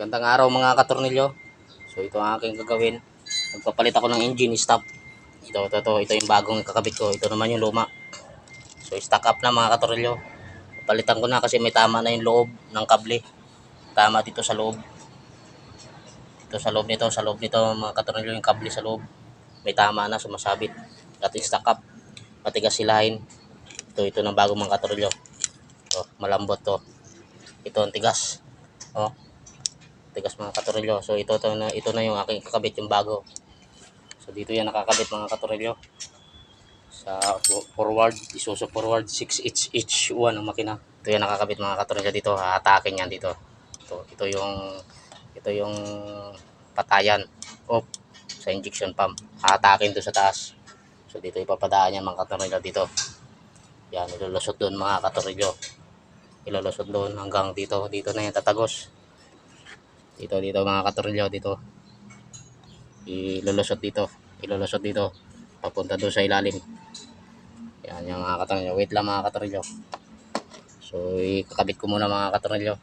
Magandang araw mga katornilyo. So ito ang aking gagawin. Magpapalit ako ng engine stop. Ito, ito, ito, ito yung bagong kakabit ko. Ito naman yung luma. So stock up na mga katornilyo. Palitan ko na kasi may tama na yung loob ng kable. Tama dito sa loob. Ito sa loob nito, sa loob nito mga katornilyo yung kable sa loob. May tama na sumasabit. At stock up. Matigas silahin. Ito, ito ng bagong mga katornilyo. Ito, malambot to. Ito ang tigas. Oh tigas mga katorilyo. So ito to na ito na yung aking kakabit yung bago. So dito yan nakakabit mga katorilyo. Sa fo- forward, isuso forward 6 each each one ang makina. Ito yan nakakabit mga katorilyo dito. Hahatakin yan dito. Ito ito yung ito yung patayan off sa injection pump. Hahatakin to sa taas. So dito ipapadaan yan mga katorilyo dito. Yan, ilulusot doon mga katorilyo. Ilulusot doon hanggang dito. Dito na yan tatagos dito dito mga katorilyo dito. Ilulusot dito. Ilulusot dito. Papunta doon sa ilalim. Yan yung mga katorilyo wait lang mga katorilyo so ikakabit ko muna mga katorilyo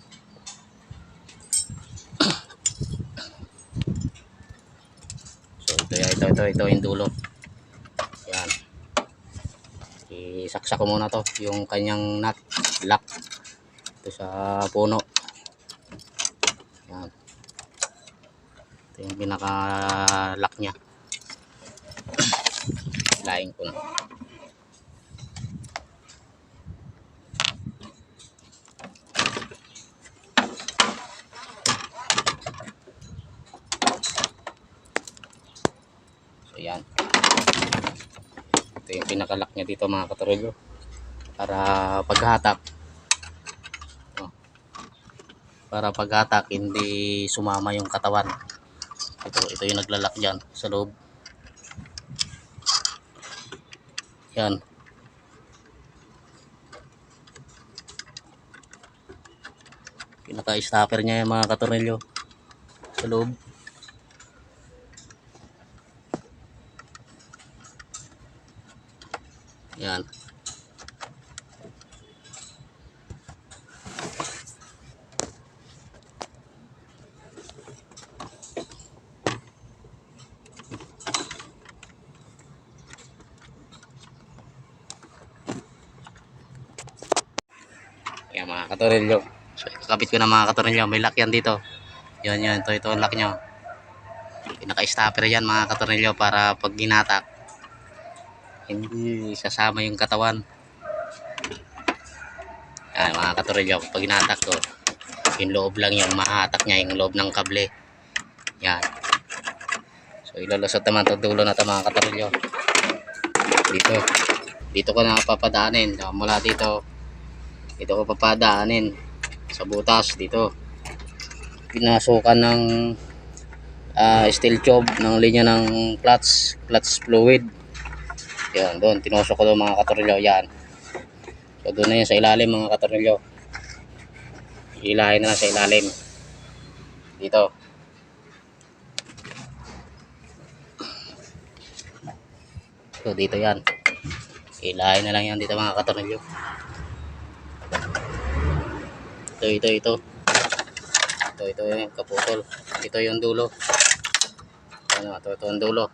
so ito ito ito ito yung dulo. Yan. Isaksak ko muna to yung kanyang nut lock. Ito sa puno. Yan ito yung pinaka-lock niya. Laing ko na. So yan. Ito yung pinaka-lock niya dito mga katorolyo. Para paghatak. Para paghatak hindi sumama yung katawan ito ito yung naglalak dyan sa loob. Yan. Pinaka stopper niya yung mga katornilyo sa loob. Yan Yan mga katorilyo. So, kakabit ko na mga katorilyo. May lock yan dito. Yan yan. Ito, ito ang lock nyo. Pinaka-stopper yan mga katorilyo para pag ginatak, hindi sasama yung katawan. Yan mga katorilyo. Pag ginatak to, yung loob lang yung mahatak niya, yung loob ng kable. Yan. So, ilulusot naman to dulo na to mga katorilyo. Dito. Dito ko na papadaanin. Mula dito, dito ko papadaanin. Sa butas dito. Pinasukan ng ah, steel tube ng linya ng clutch clutch fluid. Yan doon. Tinusok ko doon mga katorilyo yan. So doon na yan sa ilalim mga katorilyo hilahin na lang sa ilalim. Dito. So dito yan. Hilahin na lang yan dito mga katorilyo ito ito ito. Ito ito yung kaputol. Ito yung dulo. Ano ito ito yung dulo.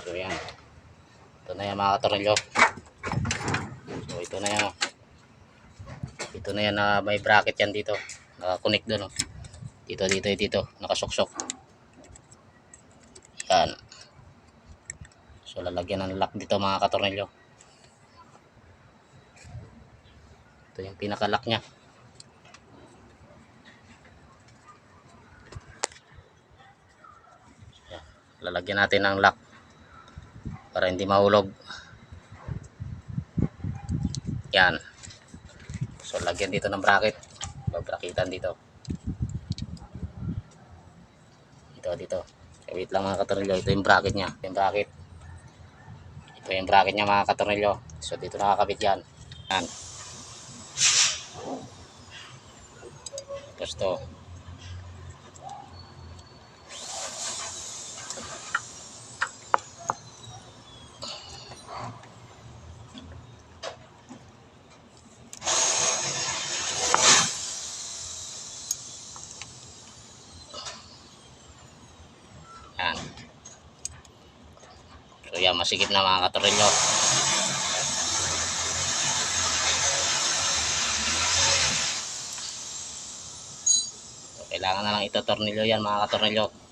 So yan. Ito na yan mga katorilyo so ito na yan ito na yan na may bracket yan dito. Nakakonect doon oh. Dito dito dito. Nakasuksok. Yan. So lalagyan ng lock dito mga katornilyo. Ito yung pinaka lock nya yan. lalagyan natin ng lock para hindi mahulog. Yan. So lagyan dito ng bracket. Babrakitan dito dito. So, wait lang mga katornilyo ito yung bracket nya yung bracket. Ito yung bracket nya mga katornilyo. So dito nakakabit yan. Yan. Tapos to Yan. So yan, masikip na mga katorilyo. Kailangan na lang ito tornilyo yan mga katornilyo.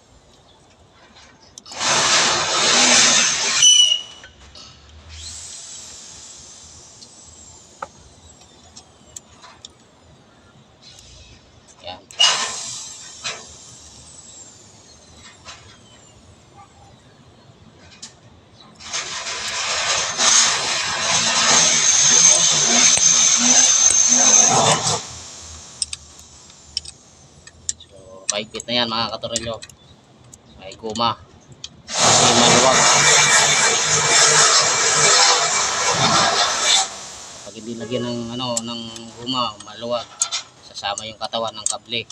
Mahigpit na yan mga katorilyo. May guma. Kasi maluwag. Pag hindi lagyan ng ano ng guma, maluwag. Sasama yung katawan ng kable.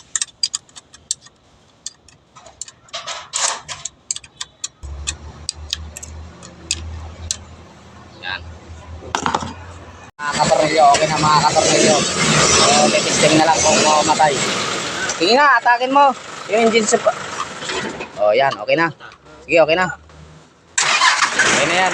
Yan. Mga katornilyo, okay na mga katornilyo. So, testing na lang kung mamatay. Sige nga, atakin mo. Yung engine sa... Oh, yan, okay na. Sige, okay na. Okay na yan.